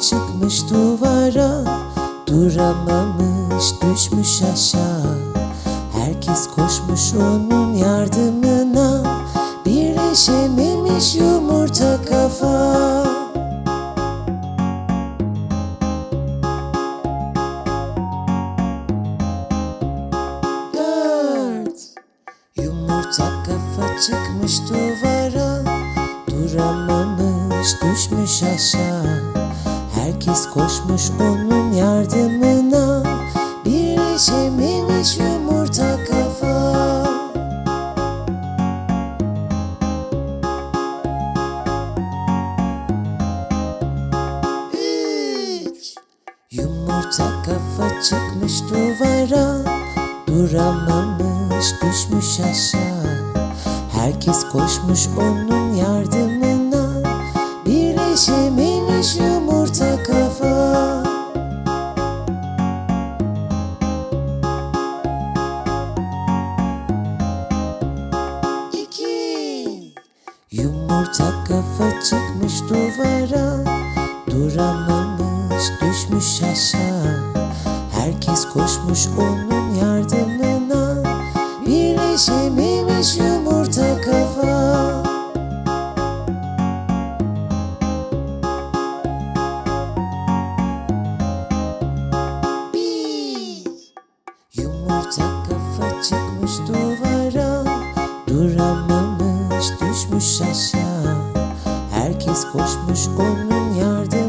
çıkmış duvara Duramamış düşmüş aşağı. Herkes koşmuş onun yardımına Birleşememiş yumurta kafa. Dört. Yumurta kafa çıkmış duvara Duramamış düşmüş aşağı. Herkes koşmuş onun yardımına. Birleşememiş yumurta kafa. Üç. Yumurta kafa çıkmış duvara. Duramamış düşmüş aşağı. Herkes koşmuş onun yardımına Yumurta kafa çıkmış duvara Duramamış düşmüş aşağı. Herkes koşmuş onun yardımına Birleşememiş yumurta kafa. Bir Yumurta kafa çıkmış duvara Duramamış düşmüş aşağı Herkes koşmuş onun yardım